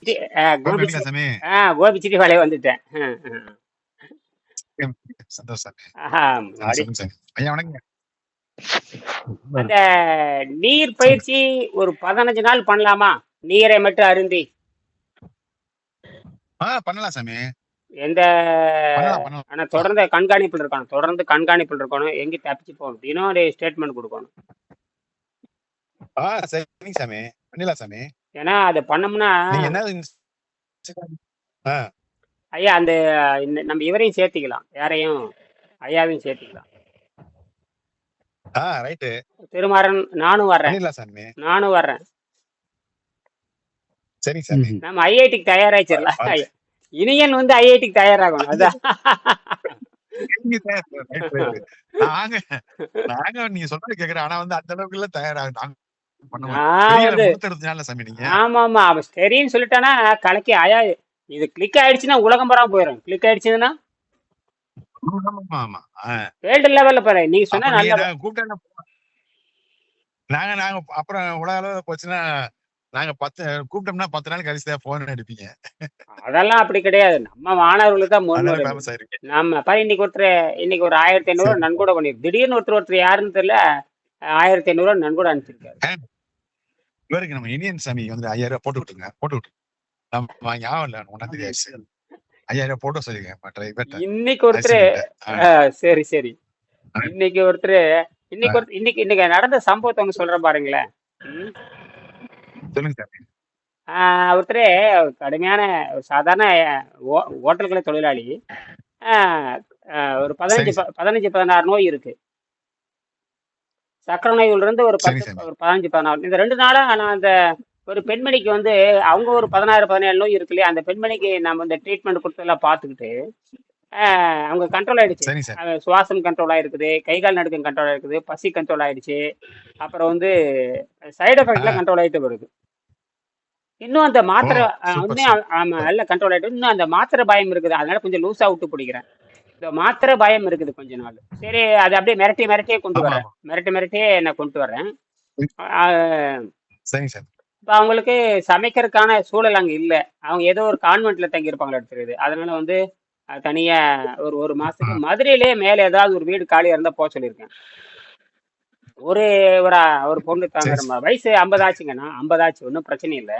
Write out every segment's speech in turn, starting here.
கோபி ஆ வந்துட்டேன். அந்த நீர் பயிற்சி ஒரு பதினஞ்சு நாள் பண்ணலாமா? நீரை மட்டும் அருந்தி. பண்ணலாம் சாமி. எந்த ஆனா தொடர்ந்து கண்காணிப்பில் இருக்கணும். தொடர்ந்து கண்காணிப்பில் இருக்கணும். எங்க தப்பிச்சு போகணும்? தினம் ஸ்டேட்மெண்ட் கொடுக்கணும். சாமி. பண்ணிடலாம் சாமி. ஏன்னா அதை பண்ணோம்னா ஐயா அந்த நம்ம இவரையும் சேர்த்திக்கலாம். யாரையும் ஐயாவையும் சேர்த்திக்கலாம். திருமாறன் நானும் வர்றேன். நானும் வர்றேன். சரிங்க சாமி. நம்ம ஐஐடிக்கு தயாராச்சிடலாம். இனியன் வந்து ஐஐடிக்கு தயாராகணும். அதான் நீங்க தயார் ரைட் ரைட் நாங்க நாங்க சொல்றது கேக்குறேன். ஆனா வந்து அந்த அளவுக்கு எல்லாம் தயாராக நாங்க பண்ண ஆமா ஆமா அவன் சரின்னு சொல்லிட்டானா கலக்கி ஐயா இது கிளிக் ஆயிடுச்சுன்னா உலகம் பூரா போயிடும் கிளிக் ஆயிடுச்சுன்னா. வேர்ல்டு லெவல்ல பாரு சொன்னா நல்ல நாங்க கூப்பிட்டா நாங்க நாங்க அப்புறம் உலக அளவுல போச்சுன்னா நாங்க பத்து கூப்பிட்டோம்னா பத்து நாள் கழிச்சு தான் போன் அடிப்பீங்க. அதெல்லாம் அப்படி கிடையாது. நம்ம மாணவர்களுக்கு தான் ஆயிருக்கு. நம்ம பாரு இன்னைக்கு ஒருத்தர் இன்னைக்கு ஒரு ஆயிரத்தி ஐநூறு. நன்கொடை பண்ணிருக்கு திடீர்னு ஒருத்தர் ஒருத்தர் யாருன்னு தெரியல ஆயிரத்தி ஐநூறு நன்கொடை அனுப்பிச்சிருக்காரு இவருக்கு நம்ம இந்தியன் சாமி வந்து ஐயாயிரம் ரூபாய் போட்டு விட்டுருங்க போட்டு விட்டு. நம்ம ஞாபகம் இல்ல ஒன்னாம் தேதி ஆயிடுச்சு ஐயாயிரம் ரூபாய் போட்டு இவர்கிட்ட. இன்னைக்கு ஒருத்தர் சரி சரி. இன்னைக்கு ஒருத்தர் இன்னைக்கு ஒரு இன்னைக்கு இன்னைக்கு நடந்த சம்பவத்தை ஒன்று சொல்றேன் பாருங்களேன். சொல்லுங்க ஆஹ் ஒருத்தர் கடுமையான ஒரு சாதாரண ஓட்டல்களை தொழிலாளி. ஒரு பதினஞ்சு சரி, பதினஞ்சு பதினாறு நோய் இருக்கு. சக்கரை நோய்ல இருந்து ஒரு பத்து. ஒரு பதினஞ்சு பதினாறு இந்த ரெண்டு நாளா நான் அந்த ஒரு பெண்மணிக்கு வந்து அவங்க ஒரு பதினாறு பதினேழு நோய் இருக்கு இல்லையா? அந்த பெண்மணிக்கு நம்ம இந்த ட்ரீட்மெண்ட் கொடுத்ததெல்லாம் பார்த்துக்கிட்டு அவங்க கண்ட்ரோல் ஆயிடுச்சு. சுவாசம் கண்ட்ரோல் ஆயிருக்குது கை கால் நடுக்கம் கண்ட்ரோல் ஆயிருக்குது பசி கண்ட்ரோல் ஆயிடுச்சு. அப்புறம் வந்து சைடு எஃபெக்ட்லாம் கண்ட்ரோல் ஆயிட்டு வருது. இன்னும் அந்த மாத்திரை இன்னும் ஆமா நல்ல கண்ட்ரோல் ஆயிட்டு இன்னும் அந்த மாத்திரை பயம் இருக்குது. அதனால கொஞ்சம் லூஸா விட்டு பிடிக்கிறேன். இந்த மாத்திரை பயம் இருக்குது கொஞ்ச நாள். சரி அது அப்படியே மிரட்டி மிரட்டியே கொண்டு வரேன். மிரட்டி மிரட்டியே நான் கொண்டு சார். இப்போ அவங்களுக்கு சமைக்கிறதுக்கான சூழல் அங்கே இல்லை. அவங்க ஏதோ ஒரு கான்வென்ட்ல தங்கி இருப்பாங்களா எடுத்துருது அதனால வந்து தனியா ஒரு ஒரு மாசத்துக்கு மதுரையிலே மேலே ஏதாவது ஒரு வீடு காலியா இருந்தா போக சொல்லியிருக்கேன். ஒரு ஒரு ஒரு பொண்ணு தாங்க வயசு ஐம்பது ஆச்சுங்கண்ணா ஐம்பது ஆச்சு ஒன்றும் பிரச்சனை இல்லை.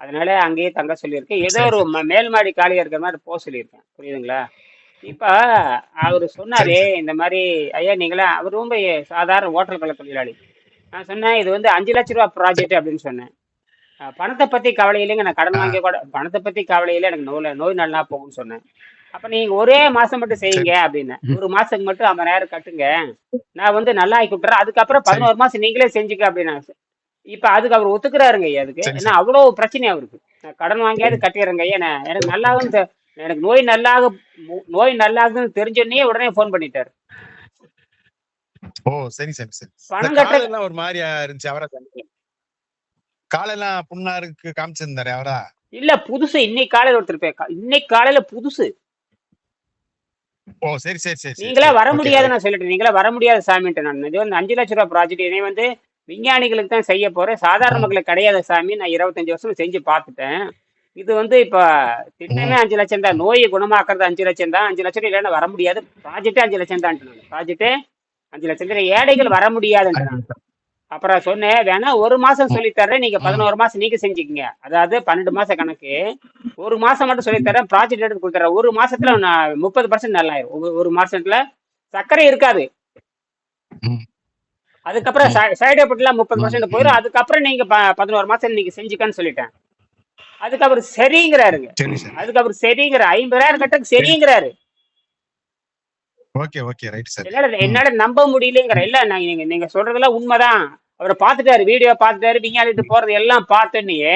அதனால அங்கேயே தங்க சொல்லியிருக்கேன். ஏதோ ஒரு மேல் மாடி காலியா இருக்கிற மாதிரி போக சொல்லியிருக்கேன். புரியுதுங்களா? இப்ப அவர் சொன்னாரு இந்த மாதிரி ஐயா நீங்களா அவர் ரொம்ப சாதாரண ஓட்டல் கலை தொழிலாளி. நான் சொன்னேன் இது வந்து அஞ்சு லட்ச ரூபா ப்ராஜெக்ட் அப்படின்னு சொன்னேன். பணத்தை பத்தி கவலை இல்லைங்க நான் கடன். வாங்கி கூட பணத்தை பத்தி கவலை இல்லை எனக்கு நோய் நோய் நல்லா போகும்னு சொன்னேன். அப்ப நீங்க ஒரே மாசம் மட்டும் செய்யுங்க அப்படின்னு. ஒரு மாசத்துக்கு மட்டும் ஐம்பதாயிரம் கட்டுங்க. நான் வந்து நல்லா ஆக்கி விட்டுறேன் அதுக்கப்புறம். பதினோரு மாசம் நீங்களே செஞ்சுக்க அப்படின்னாங்க இப்ப அதுக்கு அவர் ஒத்துக்கிறாருங்க ஐயா அதுக்கு. ஏன்னா அவ்வளவு பிரச்சனை அவருக்கு. நான் கடன் வாங்கியாவது கட்டிடுறேங்க ஐயா நான் எனக்கு நல்லாகும் தெ- எனக்கு நோய் நல்லாக நோய் நல்லாகுதுன்னு தெரிஞ்சோடனே உடனே ஃபோன் பண்ணிட்டாரு. ஓ சரி சரி சரி. பணம் கட்ட ஒரு மாதிரியா இருந்துச்சு அவரா காலெல்லாம் புண்ணாருக்கு காமிச்சிருந்தாரு அவரா? இல்ல புதுசு. இன்னைக்கு காலையில ஒருத்தர் பே- இன்னைக்கு காலையில புதுசு. ஓ சரி சரி சரி நீங்களா. வர முடியாது. நான் சொல்லிட்டேன். நீங்களா வர முடியாது சாமின்ட்டு நான். இது வந்து அஞ்சு லட்ச ரூபா ப்ராஜெக்ட் இதே வந்து விஞ்ஞானிகளுக்கு தான் செய்ய போறேன். சாதாரண மக்களுக்கு கிடையாது சாமி நான் இருபத்தஞ்சு வருஷம் செஞ்சு பார்த்துட்டேன். இது வந்து இப்ப திட்டமே அஞ்சு லட்சம் தான். நோயை குணமாக்குறது அஞ்சு லட்சம் தான். அஞ்சு லட்சம் இல்லைன்னா வர முடியாது. ப்ராஜெக்டே அஞ்சு லட்சம் தான் ப்ராஜெக்டே அஞ்சு லட்சம் தான். ஏழைகள் வர முடியாதுன்ட்டு நான் அப்புறம் சொன்னேன் வேணா ஒரு மாசம் சொல்லித் தர்றேன் நீங்க பதினோரு மாசம் நீங்க செஞ்சுக்கங்க. அதாவது பன்னெண்டு மாசம் கணக்கு. ஒரு மாசம் மட்டும் சொல்லித் தரேன் ப்ராஜெக்ட் எடுத்து கொடுத்துறேன். ஒரு மாசத்துல நான் முப்பது பர்சன்ட் நல்லாயிரும். ஒரு- மாசத்துல சர்க்கரை இருக்காது. அதுக்கப்புறம் சைடு எஃபெக்ட்லாம் முப்பது பர்சன்ட் போயிடும் அதுக்கப்புறம் நீங்க பதினோரு மாசம் நீங்க செஞ்சுக்கன்னு சொல்லிட்டேன். அதுக்கு அவர் சரிங்கிறாருங்க. சரி சார். அதுக்கு அவர் சரிங்கிற ஐம்பதாயிரம் கட்டக்கு சரிங்கிறாரு. Okay okay right sir. என்னால நம்ப முடியலங்கிற இல்ல நீங்க நீங்க சொல்றதெல்லாம் உண்மைதான். அவரை பார்த்துட்டாரு வீடியோ பார்த்துட்டாரு விஞ்ஞானிட்டு போறது எல்லாம் பார்த்தோன்னே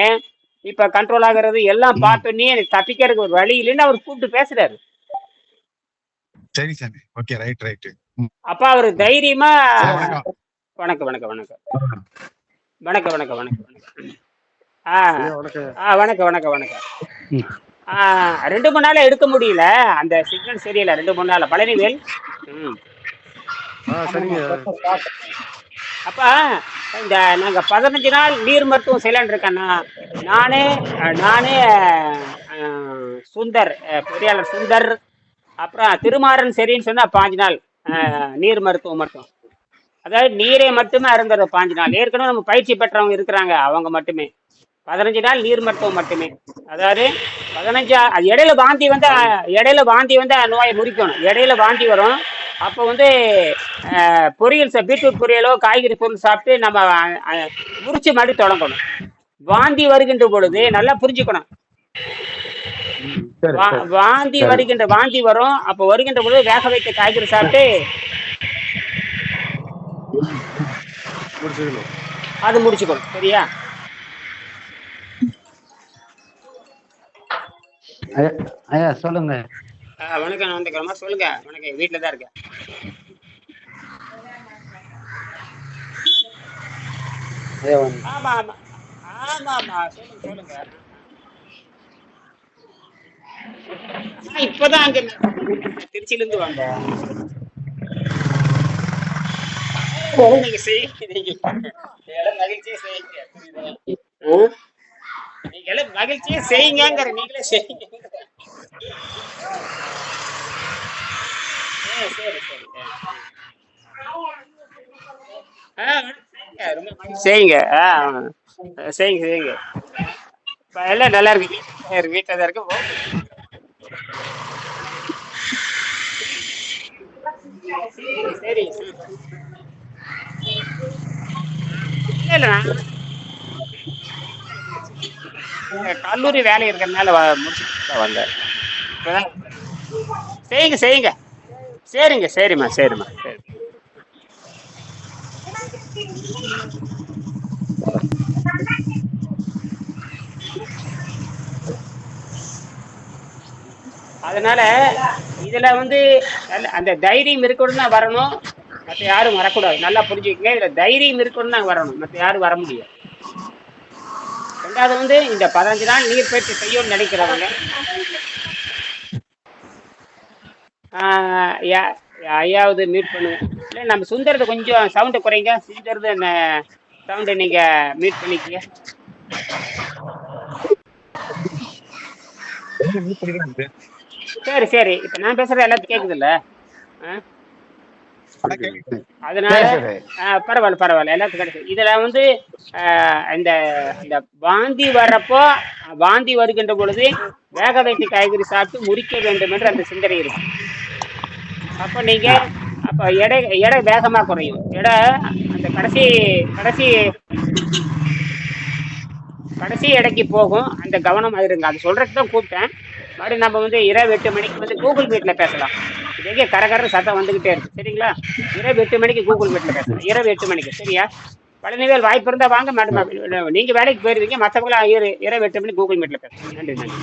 இப்ப கண்ட்ரோல் ஆகுறது எல்லாம். பார்த்தோன்னே எனக்கு தப்பிக்கிறதுக்கு ஒரு வழி இல்லைன்னு அவர் கூப்பிட்டு பேசுறாரு. சரி சாமி ஓகே ரைட் ரைட் அப்ப அவர் தைரியமா வணக்கம் வணக்கம் வணக்கம். வணக்கம் வணக்கம் வணக்கம் வணக்கம். வணக்கம். வணக்கம் வணக்கம் ரெண்டு மூணு நாள் எடுக்க முடியல. அந்த சிக்னல் சரியில்லை. ரெண்டு மூணு நாள் பழனிவேல் அப்ப இந்த நாங்க பதினஞ்சு நாள் நீர் மருத்துவம் செய்யலான்னு இருக்கேன்னா நானே நானே சுந்தர் பொறியாளர் சுந்தர். அப்புறம் திருமாறன் சரின்னு சொன்னா பாஞ்சு நாள். நீர் மருத்துவம் மட்டும். அதாவது நீரை மட்டுமே அருந்துறது பாஞ்சு நாள். ஏற்கனவே நம்ம பயிற்சி பெற்றவங்க இருக்கிறாங்க. அவங்க மட்டுமே. பதினஞ்சு நாள் நீர் மருத்துவம் மட்டுமே. அதாவது பதினஞ்சா இடையில வாந்தி வந்து இடையில வாந்தி வந்து நோயை முறிக்கணும். இடையில வாந்தி வரும். அப்போ வந்து பொரியல் பீட்ரூட் பொரியலோ காய்கறி பொருள் சாப்பிட்டு நம்ம முறிச்சு மாதிரி தொடங்கணும். வாந்தி வருகின்ற பொழுது நல்லா புரிஞ்சுக்கணும். வாந்தி. வருகின்ற வாந்தி வரும். அப்போ வருகின்ற பொழுது வேக வைத்த காய்கறி சாப்பிட்டு அது முடிச்சுக்கணும். சரியா? ஐயா சொல்லுங்க. வணக்கம் நான் வந்துக்கிறோமா சொல்லுங்க. வணக்கம். வீட்டில் தான் இருக்கேன். ஆமா ஆமா. ஆமா ஆமா. சொல்லுங்க சொல்லுங்க. இப்பதான் அங்க திருச்சியில இருந்து வந்தேன் ஓ, நீங்க செய்யுங்க மகிழ்ச்சியா செய்யுங்க. புரியுதா? ஆ? நீங்க எல்லாம் மகிழ்ச்சியா செய்யுங்கிற நீங்களே செய்யுங்க. செய்யுங்க செய்யுங்க செய்யுங்க எல்லாம் நல்லா இருக்கு வீட்டில் தான் இருக்கு. சரி. இல்ல இல்ல கல்லூரி வேலை இருக்கிறதுனால வ- முடிச்சுட்டு வந்தேன். செய்யுங்க செய்யுங்க. சரிங்க சரிம்மா சரிம்மா சரி அதனால இதுல வந்து அந்த தைரியம் இருக்கணும்னா வரணும். மற்ற யாரும் வரக்கூடாது. நல்லா புரிஞ்சுக்கங்க. இதுல தைரியம் இருக்கணும்னா வரணும். மற்ற யாரும் வர முடியாது. ரெண்டாவது வந்து இந்த பதினஞ்சு நாள் நீர் பயிற்சி செய்யணும்னு நினைக்கிறவங்க. ஐயாவது மீட் பண்ணுவோம் இல்லை நம்ம சுந்தரத்தை கொஞ்சம் சவுண்டை குறைங்க. சுந்தரது என்ன சவுண்டை நீங்கள் மீட் பண்ணிக்கங்க. சரி சரி. இப்போ நான் பேசுகிறது எல்லாத்துக்கும் கேட்குதுல்ல ஆ. அதனால பரவாயில்ல பரவாயில்ல. எல்லாத்துக்கும் கிடைக்கும் இதுல வந்து இந்த இந்த வாந்தி வர்றப்போ வாந்தி வருகின்ற பொழுது வேக வைத்த காய்கறி சாப்பிட்டு முறிக்க வேண்டும் என்று அந்த சிந்தனை இருக்கும் அப்போ நீங்க அப்போ எடை எடை வேகமா குறையும். எடை அந்த கடைசி கடைசி கடைசி எடைக்கு போகும். அந்த கவனம் இருங்க அது சொல்றதுக்கு தான் கூப்பிட்டேன். மறுபடியும் நம்ம வந்து இரவு எட்டு மணிக்கு வந்து கூகுள் மீட்ல பேசலாம். எங்கே கரகர சத்தம் வந்துகிட்டே இருக்கு. சரிங்களா? இரவு எட்டு மணிக்கு கூகுள் மீட்ல பேசுகிறேன் இரவு எட்டு மணிக்கு. சரியா? பழனிவேல் வாய்ப்பு இருந்தா வாங்க மேடம் நீங்க வேலைக்கு போயிருவீங்க. மற்றவங்களும் இரவு எட்டு மணிக்கு கூகுள் மீட்ல பேசலாம் நன்றி நன்றி.